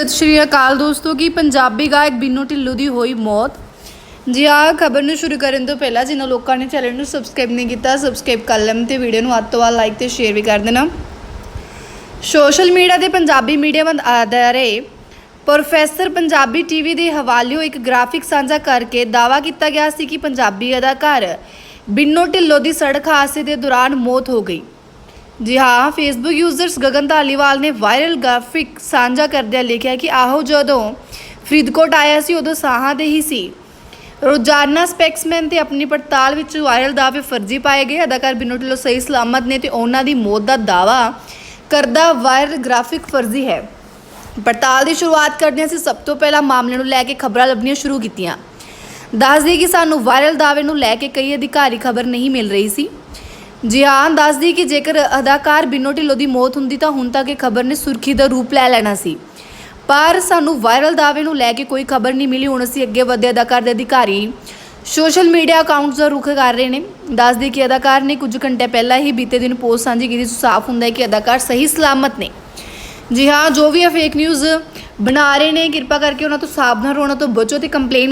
ਸਤਿ ਸ਼੍ਰੀ ਅਕਾਲ ਦੋਸਤੋ, ਕੀ ਪੰਜਾਬੀ ਗਾਇਕ ਬਿੰਨੂ ਢਿੱਲੋਂ ਦੀ ਹੋਈ ਮੌਤ? ਜੀ ਆ ਖਬਰ ਨੂੰ ਸ਼ੁਰੂ ਕਰਨ ਤੋਂ ਪਹਿਲਾਂ ਜਿਨ੍ਹਾਂ ਲੋਕਾਂ ਨੇ ਚੈਨਲ ਨੂੰ ਸਬਸਕ੍ਰਾਈਬ ਨਹੀਂ ਕੀਤਾ, ਸਬਸਕ੍ਰਾਈਬ ਕਰ ਲੈਣ ਤੇ ਵੀਡੀਓ ਨੂੰ ਵੱਧ ਤੋਂ ਵੱਧ ਲਾਈਕ ਤੇ ਸ਼ੇਅਰ ਵੀ ਕਰ ਦੇਣਾ। ਸੋਸ਼ਲ ਮੀਡੀਆ 'ਤੇ ਪੰਜਾਬੀ ਮੀਡੀਆ ਬੰਦ ਆਧਾਰੇ ਪ੍ਰੋਫੈਸਰ ਪੰਜਾਬੀ ਟੀਵੀ ਦੇ ਹਵਾਲਿਓ ਇੱਕ ਗ੍ਰਾਫਿਕ ਸਾਂਝਾ ਕਰਕੇ ਦਾਵਾ ਕੀਤਾ ਗਿਆ ਸੀ ਕਿ ਪੰਜਾਬੀ ਅਦਾਕਾਰ ਬਿੰਨੂ ਢਿੱਲੋਂ ਦੀ ਸੜਕ ਹਾਦਸੇ ਦੇ ਦੌਰਾਨ ਮੌਤ ਹੋ ਗਈ। ਜੀ ਹਾਂ ਫੇਸਬੁੱਕ ਯੂਜ਼ਰਸ ਗਗਨ ਧਾਲੀਵਾਲ ਨੇ ਵਾਇਰਲ ਗ੍ਰਾਫਿਕ ਸਾਂਝਾ ਕਰਦਿਆਂ ਲਿਖਿਆ ਕਿ ਆਹੋ ਜਦੋਂ ਫਰੀਦਕੋਟ ਆਇਆ ਸੀ, ਉਦੋਂ ਸਾਹਾਂ ਦੇ ਹੀ ਸੀ। ਰੋਜ਼ਾਨਾ ਸਪੈਕਸਮੈਨ ਤੇ ਆਪਣੀ ਪੜਤਾਲ ਵਿੱਚ ਵਾਇਰਲ ਦਾਅਵੇ ਫਰਜ਼ੀ ਪਾਏ ਗਏ। ਅਦਾਕਾਰ ਬਿਨੋ ਢਿੱਲੋਂ ਸਹੀ ਸਲਾਮਤ ਨੇ ਤੇ ਉਹਨਾਂ ਦੀ ਮੌਤ ਦਾ ਦਾਵਾ ਕਰਦਾ ਵਾਇਰਲ ਗ੍ਰਾਫਿਕ ਫਰਜ਼ੀ ਹੈ। ਪੜਤਾਲ ਦੀ ਸ਼ੁਰੂਆਤ ਕਰਦਿਆਂ ਅਸੀਂ ਸਭ ਤੋਂ ਪਹਿਲਾਂ ਮਾਮਲੇ ਨੂੰ ਲੈ ਕੇ ਖਬਰਾਂ ਲੱਭਣੀਆਂ ਸ਼ੁਰੂ ਕੀਤੀਆਂ। ਦੱਸ ਦਈਏ ਕਿ ਸਾਨੂੰ ਵਾਇਰਲ ਦਾਅਵੇ ਨੂੰ ਲੈ ਕੇ ਕਈ ਅਧਿਕਾਰੀ ਖਬਰ ਨਹੀਂ ਮਿਲ ਰਹੀ ਸੀ। ਜੀ ਹਾਂ ਦੱਸਦੀ ਕਿ ਜੇਕਰ ਅਦਾਕਾਰ ਬਿਨੋ ਢਿੱਲੋਂ ਦੀ ਮੌਤ ਹੁੰਦੀ ਤਾਂ ਹੁਣ ਤੱਕ ਇਹ ਖਬਰ ਨੇ ਸੁਰਖੀ ਦਾ ਰੂਪ ਲੈ ਲੈਣਾ ਸੀ। ਪਰ ਸਾਨੂੰ ਵਾਇਰਲ ਦਾਅਵੇ ਨੂੰ ਲੈ ਕੇ ਕੋਈ ਖਬਰ ਨਹੀਂ ਮਿਲੀ, ਹੁਣ ਅਸੀਂ ਅੱਗੇ ਵਧੇ ਅਦਾਕਾਰ ਦੇ ਅਧਿਕਾਰੀ। ਸੋਸ਼ਲ ਮੀਡੀਆ ਅਕਾਊਂਟਸ ਦਾ ਰੁਖ ਕਰ ਰਹੇ ਨੇ। ਦੱਸਦੀ ਕਿ ਅਦਾਕਾਰ ਨੇ ਕੁਝ ਘੰਟੇ ਪਹਿਲਾਂ ਹੀ ਬੀਤੇ ਦਿਨ ਪੋਸਟ ਸਾਂਝੀ ਕੀਤੀ ਸੋ, ਸਾਫ਼ ਹੁੰਦਾ ਹੈ ਕਿ ਅਦਾਕਾਰ ਸਹੀ ਸਲਾਮਤ ਨੇ। ਜੀ ਹਾਂ, ਜੋ ਵੀ ਇਹ ਫੇਕ ਨਿਊਜ਼ ਬਣਾ ਰਹੇ ਨੇ, ਕਿਰਪਾ ਕਰਕੇ ਉਹਨਾਂ ਤੋਂ ਸਾਵਧਾਨ ਰਹਿਣਾ ਤੋਂ ਬਚੋ ਤੇ ਕੰਪਲੇਨ